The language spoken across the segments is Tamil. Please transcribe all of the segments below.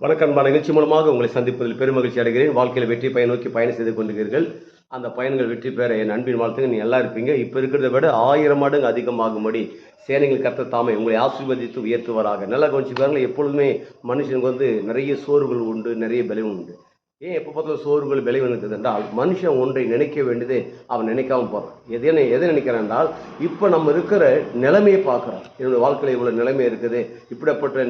வணக்கம். அன்பா நிகழ்ச்சி மூலமாக உங்களை சந்திப்பதில் பெருமகிழ்ச்சி அடைகிறேன். வாழ்க்கையில் வெற்றி பயன் நோக்கி பயணம் செய்து கொண்டிருக்கிறீர்கள். அந்த பயன்கள் வெற்றி பெற என் அன்பின் வாழ்த்துங்க நீங்கள் நல்லா இருப்பீங்க. இப்போ இருக்கிறத விட ஆயிரம் மடங்கு அதிகமாகும்படி சேனைகள் கத்த தாமே உங்களை ஆசீர்வதித்து உயர்த்துவாராக. நல்லா கவனிச்சு பாருங்கள் எப்பொழுதுமே மனுஷனுக்கு வந்து நிறைய சோர்வுகள் உண்டு நிறைய பலம் உண்டு. ஏன் எப்போ பார்த்தாலும் சோர்வுகள் விலை வந்தது என்றால் மனுஷன் ஒன்றை நினைக்க வேண்டியது அவன் நினைக்காம போகிறான் எதை எதை நினைக்கிறான் என்றால் இப்போ நம்ம இருக்கிற நிலைமையை பார்க்குறான். என்னோட வாழ்க்கையில் இவ்வளோ நிலைமை இருக்குது இப்படிப்பட்ட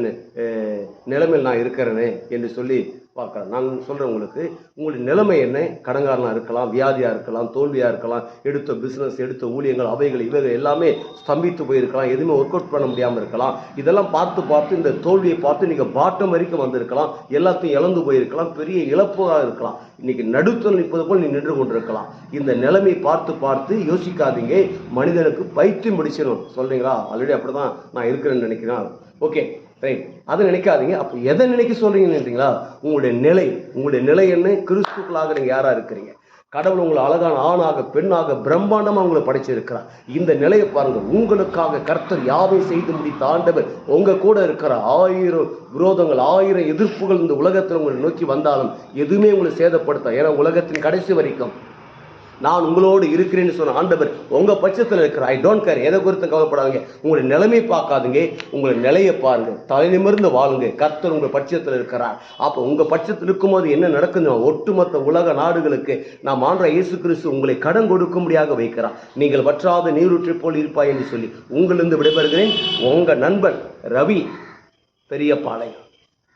நிலைமையில் நான் இருக்கிறேனே என்று சொல்லி பார்க்குறேன் நான் சொல்கிறேன் உங்களுக்கு உங்களுடைய நிலைமை என்ன? கடங்காரனாக இருக்கலாம் வியாதியாக இருக்கலாம் தோல்வியாக இருக்கலாம் எடுத்த பிஸ்னஸ் எடுத்த ஊழியங்கள் அவைகள் இவைகள் எல்லாமே ஸ்தம்பித்து போயிருக்கலாம் எதுவுமே ஒர்க் அவுட் பண்ண முடியாமல் இருக்கலாம். இதெல்லாம் பார்த்து பார்த்து இந்த தோல்வியை பார்த்து நீங்கள் பாட்டம் வரைக்கும் வந்திருக்கலாம். எல்லாத்தையும் இழந்து போயிருக்கலாம் பெரிய இழப்பாக இருக்கலாம். இன்னைக்கு நடுத்தல் நிற்பது போல் நீ நின்று கொண்டிருக்கலாம். இந்த நிலைமை பார்த்து பார்த்து யோசிக்காதீங்க. மனிதனுக்கு பைத்தியம் முடிச்சிடும் சொல்கிறீங்களா ஆல்ரெடி அப்படிதான் நான் இருக்கிறேன்னு நினைக்கிறேன். ஓகே ரைட் அதை நினைக்காதீங்க. அப்போ எதை நினைக்க சொல்றீங்கன்னு உங்களுடைய நிலை. உங்களுடைய நிலை என்ன? கிறிஸ்துக்களாக நீங்கள் யாராக இருக்கிறீங்க? கடவுள் உங்களை அழகான ஆணாக பெண்ணாக பிரம்மாண்டமாக உங்களை படைச்சிருக்கிறார். இந்த நிலையை பாருங்க. உங்களுக்காக கர்த்தர் யாவை செய்து முடித்த ஆண்டவர் உங்க கூட இருக்கிற ஆயிரம் விரோதங்கள் ஆயிரம் எதிர்ப்புகள் இந்த உலகத்தில் உங்களை நோக்கி வந்தாலும் எதுவுமே உங்களை சேதப்படுத்த ஏன்னா உலகத்தின் கடைசி வரைக்கும் நான் உங்களோடு இருக்கிறேன்னு சொன்ன ஆண்டவர் உங்கள் பட்சத்தில் இருக்கிற ஐ டோன்ட் கேர் எதை குறித்து கவலைப்படாதீங்க. உங்களுடைய நிலைமை பார்க்காதுங்க. உங்களை நிலையை பாருங்க. தலை நிமிர்ந்து வாழுங்க. கர்த்தர் உங்கள் பட்சத்தில் இருக்கிறார். அப்போ உங்கள் பட்சத்தில் இருக்கும்போது என்ன நடக்குது ஒட்டுமொத்த உலக நாடுகளுக்கு நாம் ஆண்ட இயேசு கிறிஸ்து உங்களை கடன் கொடுக்கும்படியாக வைக்கிறார். நீங்கள் வற்றாத நீரூற்றி போல் இருப்பாய் என்று சொல்லி உங்களிருந்து விடைபெறுகிறேன். உங்கள் நண்பன் ரவி பெரியபாளையம்